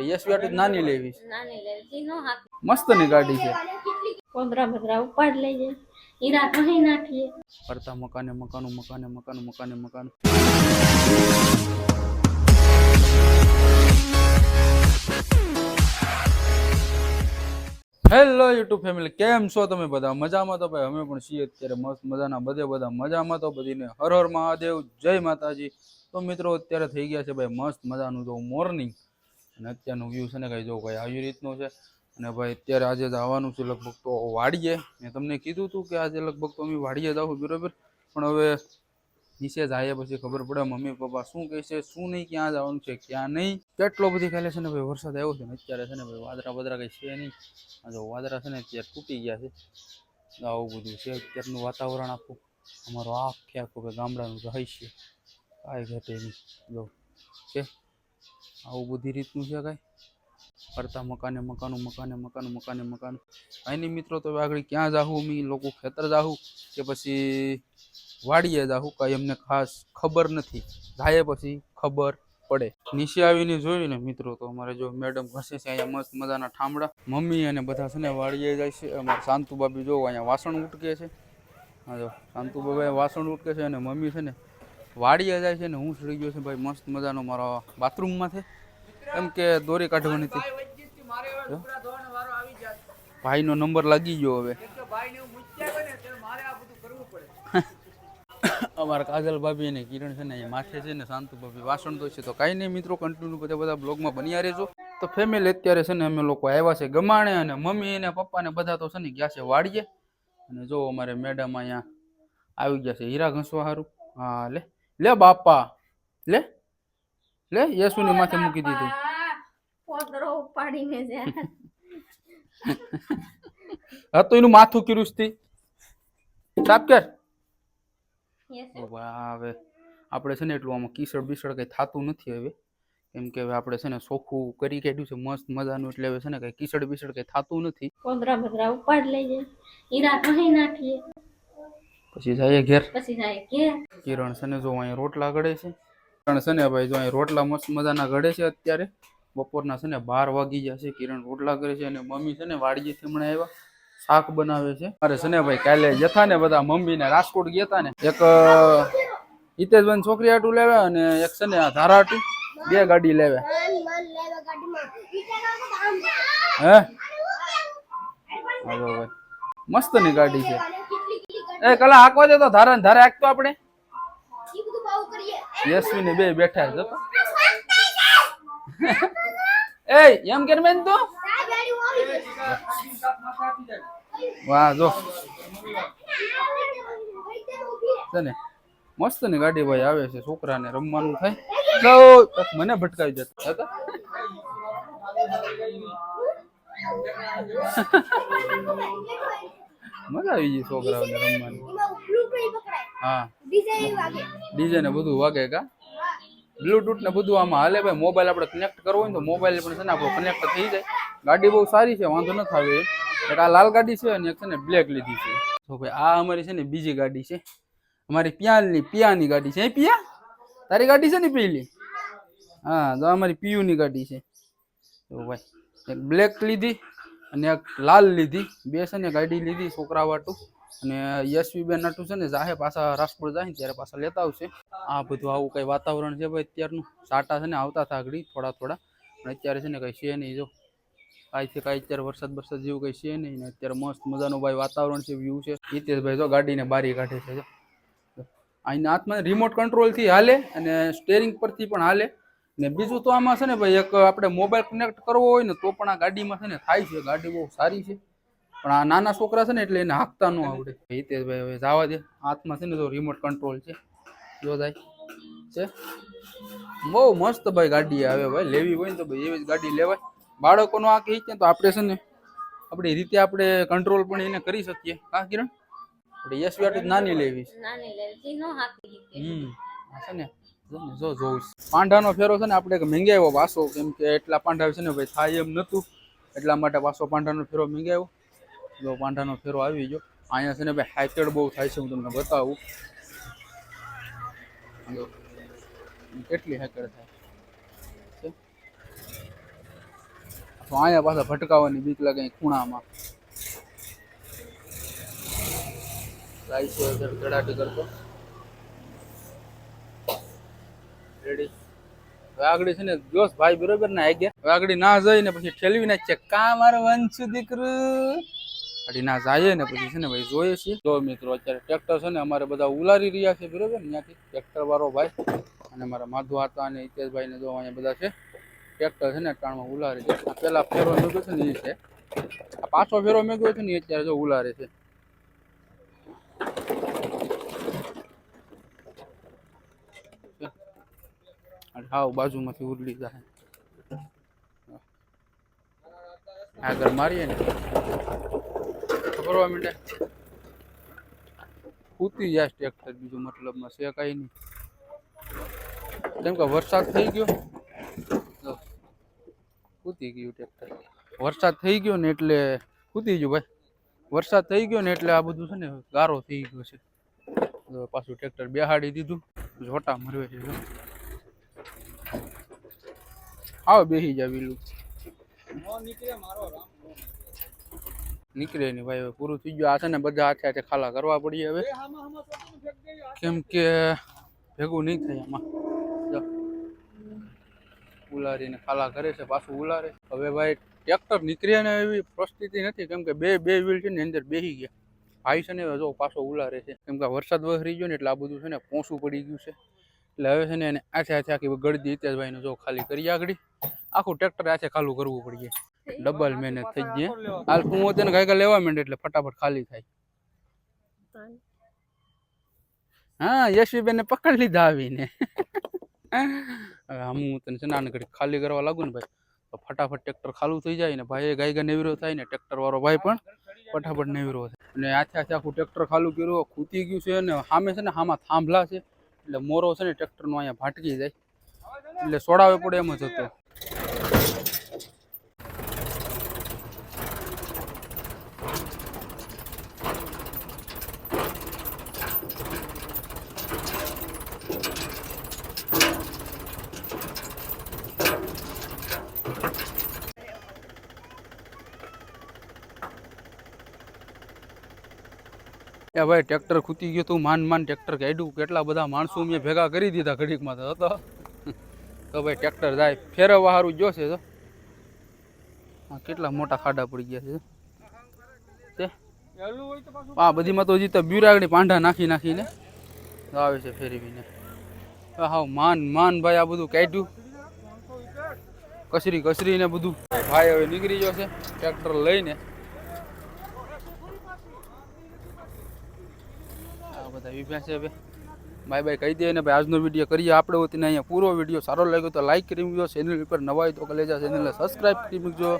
Yes વાટ નાની લેવી નાની લેવી નો હાથ મસ્તની ગાડી છે. કોબરા બદરા ઉપાડ લઈએ હીરા કહી નાખીએ. ફરતા મકાને મકાનો મકાને મકાનો મકાને મકાન. હેલો યુટ્યુબ ફેમિલી કેમ છો તમે બધા? મજામાં તો ભાઈ અમે પણ છીએ અત્યારે મસ્ત મજાના બધે બધા મજામાં તો બધીને હર હર મહાદેવ જય માતાજી. તો મિત્રો અત્યારે થઈ ગયા છે ભાઈ મસ્ત મજાનું જો મોર્નિંગ અને અત્યારનું વ્યૂ છે ને કઈ જો ભાઈ આવી રીતનું છે. અને ભાઈ અત્યારે આજે જવાનું છે લગભગ તો વાડીએ. મેં તમને કીધું હતું કે આજે લગભગ તો અમે વાડીએ જાઉં બરોબર. પણ હવે નીચે જાય પછી ખબર પડે મમ્મી પપ્પા શું કહે છે શું નહીં, ક્યાં જવાનું છે, ક્યાં નહીં. કેટલો બધી કાલે છે ને ભાઈ, વરસાદ આવ્યો છે ને અત્યારે છે ને ભાઈ વાદરા વાદરા કંઈ છે નહીં. જો વાદળા છે ને અત્યારે તૂટી ગયા છે. આવું બધું છે. અત્યારનું વાતાવરણ આખું, અમારું આખે આખું ગામડાનું ગામડાનું છે કાંઈ ઘટે નહીં. જો, છે. આવું બધી રીતનું છે કાંઈ? કરતા મકાને, મકાનું મકાને મકાનું, મકાને, મકાન. અહીંની મિત્રો તો આગળ ક્યાં જાહું મી લોકો ખેતર જાહું કે પછી વાડીએ જાહું? કાંઈ એમને ખાસ ખબર નથી. જાય પછી ખબર પડે. નીચે આવીને જોયું ને મિત્રો તો અમારે જો મેડમ ઘસે છે અહીંયા મસ્ત મજાના ઠામડા. મમ્મી અને બધા છે ને વાડીએ જાય છે. અમારે શાંતુબાબી જો અહીંયા વાસણ ઉટકે છે. હા જો શાંતુબાબા વાસણ ઉટકે છે અને મમ્મી છે ને વાડીએ જાય છે ને હું સડી ગયો છે ભાઈ, મસ્ત મજાનો મારો બાથરૂમમાં છે. એમ કે દોરી કાઢવાની હતી. ભાઈનો નંબર લાગી ગયો હવે. અમારા કાજલ ભાભી અને કિરણ છે ને એ માથે છે ને શાંતુ ભાભી વાસણ તો છે. તો કાંઈ નહીં મિત્રો કન્ટિન્યુ બધા બધા બ્લોગમાં બન્યા રહેજો. તો ફેમિલી અત્યારે છે ને અમે લોકો આવ્યા છે ગમાણે અને મમ્મી અને પપ્પા ને બધા તો છે ને ગયા છે વાડીએ. અને જો અમારે મેડમ અહીંયા આવી ગયા છે. હીરા ઘસવા સારું હા, લે. લે બાપા લે લે યશુની માથે મૂકી દીધું. કોદરો ઉપાડીને જાય હા તો એનું માથું કર્યું છે તી. સાફ કર. હવે આપણે છે ને એટલું આમાં કિસળ બિસળ કંઈ થતું નથી હવે. કેમ કે હવે આપણે છે ને સોખું કરી કાઢ્યું છે મસ્ત મજાનું એટલે હવે છે ને કંઈ કિસળ બિસળ કંઈ થતું નથી. કોબરા બદરા ઉપાડ લઈએ. હીરા કહી નાખીએ. પછી જઈએ ઘેર. પછી જાય ઘેર. કિરણ સને જો અહીં રોટલા ઘડે છે. કિરણ સને ભાઈ જો અહીં રોટલા મસ્ત મજાના ઘડે છે અત્યારે. બપોરના છે ને બાર વાગી છે. કિરણ રોટલા કરે છે અને મમ્મી છે ને વાડીએથી હમણાં આવ્યા. શાક બનાવે છે. અરે સને ભાઈ કાલે જતા ને બધા મમ્મી ને રાજકોટ ગયા હતા ને. એક હિતેશભાઈ છોકરી આટું લેવા અને એક છે ને આ ધારા આટું બે ગાડી લેવે. હે? હાલો ભાઈ. મસ્તની ગાડી છે. એ કલા હાંકવા દે તો ધારા ધારે હાંકતો આપણે. યશવી ને બે બેઠા છે એ એમ કેર મેં તો? વાહ જો. છે ને મસ્તની ગાડી ભાઈ આવે છે છોકરાને રમવાનું થાય. તો મને ભટકાવી જતા. હતા મજા આવી ગઈ છોકરાઓને રમવાની. હા. ડીજે ને બધું વાગે કા? બ્લુટૂથ ને બધું આમાં હાલે ભાઈ. મોબાઈલ આપણે કનેક્ટ કરવો હોય તો મોબાઈલ પણ છે ને આપણો કનેક્ટ થઈ જાય. ગાડી બહુ સારી છે વાંધો નથી આવે. એક આ લાલ ગાડી છે અને એક છે ને બ્લેક લીધી છે. તો ભાઈ આ અમારી છે ને બીજી ગાડી છે. અમારી પિયાની પિયાની ગાડી છે. એ પિયા? તારી ગાડી છે ને પેલી? હા તો અમારી પિયુની ગાડી છે. તો ભાઈ એક બ્લેક લીધી. અને એક લાલ લીધી, બે છે ને ગાડી લીધી છોકરા વાટું. અને યશવી બેન નાટું છે ને જાહે પાછા રાજકોટ જાય ને ત્યારે પાછા લેતા આવશે. આ બધું આવું કઈ વાતાવરણ છે ભાઈ અત્યારનું? સાટા છે ને આવતા હતા થોડા થોડા. પણ અત્યારે છે ને કઈ છે નહીં જો. કાંઈ છે કાંઈ અત્યારે વરસાદ વરસાદ જેવું કઈ છે નહીં ને અત્યારે મસ્ત મજાનું ભાઈ વાતાવરણ છે વ્યૂ છે. હિતેશભાઈ જો ગાડીને બારી કાઢે છે જો. અહીંના હાથમાં રિમોટ કંટ્રોલથી હાલે અને સ્ટેરિંગ પરથી પણ હાલે. ને બીજું તો આમાં છે ને ભાઈ એક આપણે મોબાઈલ કનેક્ટ કરવો હોય ને તો પણ આ ગાડીમાં છે ને થાય છે. ગાડી બહુ સારી છે. પણ આ નાના છોકરા છે ને એટલે એને હાંકતા ન આવડે. હિતેશભાઈ હવે જવા દે. હાથમાં છે ને તો રિમોટ કંટ્રોલ છે. જો થાય છે? બહુ મસ્ત ભાઈ ગાડી આવે ભાઈ. લેવી હોય ને તો ભાઈ એવી જ ગાડી લેવાય. બાળકોનો આ કહી છે તો આપણે છે ને આપણી રીતે આપણે કંટ્રોલ પણ એને કરી શકીએ. હા કિરણ? આપણે યશ નાની લેવી છે. નાની લેવી હમ. છે ને જો જોઉં છું. ફેરો છે ને, આપણે મંગાવ્યો પાછો કેમ કે એટલા પાંડા છે ને ભાઈ, થાય એમ નતું. એટલા માટે પાછો પાંઢાનો ફેરો મંગાવ્યો જો પાંડાનો ફેરો આવી ગયો. અહીંયા છે ને ભાઈ હાઈટેડ બહુ થાય છે, હું તમને બતાવું. કેટલી હેકડ થાય તો અહીંયા પાછા ભટકાવાની બીક લાગે ખૂણામાં. રાઈસ કરતો રેડી. આગળ છે ને જોશ ભાઈ બરોબર ને આઈ ગયા. વાગડી ના જાય ને પછી ઠેલવી નાખીએ કા મારો વંશ દીકરું? અડી ના જાય ને પછી છે ને ભાઈ જોઈએ છીએ. જો મિત્રો, અત્યારે ટ્રેક્ટર છે ને અમારે બધા ઉલારી રહ્યા છે, બરોબર ને ત્યાંથી. ટ્રેક્ટર વાળો ભાઈ અને મારા માધુ હતા અને હિતેશભાઈ ને જો અહીંયા બધા છે. ટ્રેક્ટર છે ને ટાણમાં ઉલારી છે. પેલા ફેરો મેગ્યો છે ને એ છે. આ પાછો ફેરો મેગ્યો છે ને અત્યારે જો ઉલારે છે. હાવ બાજુમાંથી ઉરલી જાય આગળ મારીએ ને. ખબરવા માંડે. કૂતી જાય ટ્રેક્ટર બીજું મતલબમાં છે કાંઈ નહીં. કેમ કે વરસાદ થઈ ગયો. કૂતી ગયું ટ્રેક્ટર. વરસાદ થઈ ગયો ને એટલે કૂતી ગયું ભાઈ. વરસાદ થઈ ગયો ને એટલે આ બધું છે ને ગારો થઈ ગયો છે. પાછું ટ્રેક્ટર બેહાડી દીધું. જોટા મરવે છે. આવો બેસી જા બીલું નીકળે નહીં ભાઈ, હવે પૂરું થઈ ગયું. આ છે ને બધા હાથે હાથે ખાલા કરવા પડીએ હવે. કેમ કે ભેગું નહીં થાય આમાં. ઉલારીને ખાલા કરે છે, પાછું ઉલારે. હવે ભાઈ, ટ્રેક્ટર નીકળે ને એવી પરિસ્થિતિ નથી. કેમ કે બે બે વ્હીલ છે ને અંદર બેસી ગયા. ભાઈ છે ને જો પાછો ઉલારે છે. કેમ કે વરસાદ વહરી ગયો ને એટલે આ બધું છે ને પોસું પડી ગયું છે. એટલે હવે છે ને એને આછે આછે આખી ગળદી હિતેશભાઈને જો ખાલી કરી આગળ. આખું ટ્રેક્ટર આછે ખાલું કરવું પડીએ ડબલ મહેનત થઈ ગઈ હાલ હું તેને ગાયકા લેવા માંડે એટલે ફટાફટ ખાલી થાય. હા યશવીબેન પકડી લીધા આવીને. હવે હું તને છે ને ઘડી ખાલી કરવા લાગુ ને ભાઈ તો ફટાફટ ટ્રેક્ટર ખાલું થઈ જાય ને ભાઈ ગાયગા નેવરો થાય ને ટ્રેક્ટર વાળો ભાઈ પણ ફટાફટ નેવરો થાય. અને આથે આથે આખું ટ્રેક્ટર ખાલું કર્યું ખૂતી ગયું છે ને સામે છે ને આમાં થાંભલા છે. એટલે મોરો છે ને ટ્રેક્ટરનો અહીંયા ભાટકી જાય. એટલે સોડાવે પડે એમ જ હતો. એ ભાઈ, ટ્રેક્ટર ખૂતી ગયું તું, માન માન ટ્રેક્ટર કાઢ્યું. કેટલા બધા માણસો મેં ભેગા કરી દીધા ઘડીકમાં તો હતો તો ભાઈ, ટ્રેક્ટર જાય, ફેરવવા સારું જોશે તો. હા કેટલા મોટા ખાડા પડી ગયા છે, તે. હા બધીમાં તો હજી તો બ્યુરાગડી પાંડા નાખી નાખીને તો આવે છે ફેરવીને. હા માન માન ભાઈ, આ બધું કાઢ્યું. કસરી કસરીને બધું. ભાઈ હવે નીકળી ગયો છે, ટ્રેક્ટર લઈને. ભાઈ બાય બાય કહી દઈએ ને ભાઈ, આજનો વીડિયો કરીએ આપણે હોતીને અહીંયા પૂરો વીડિયો સારો લાગ્યો તો લાઇક કરી મૂકજો ચેનલ ઉપર નવા હોય તો કલેજા ચેનલને સબસ્ક્રાઈબ કરી મૂકજો.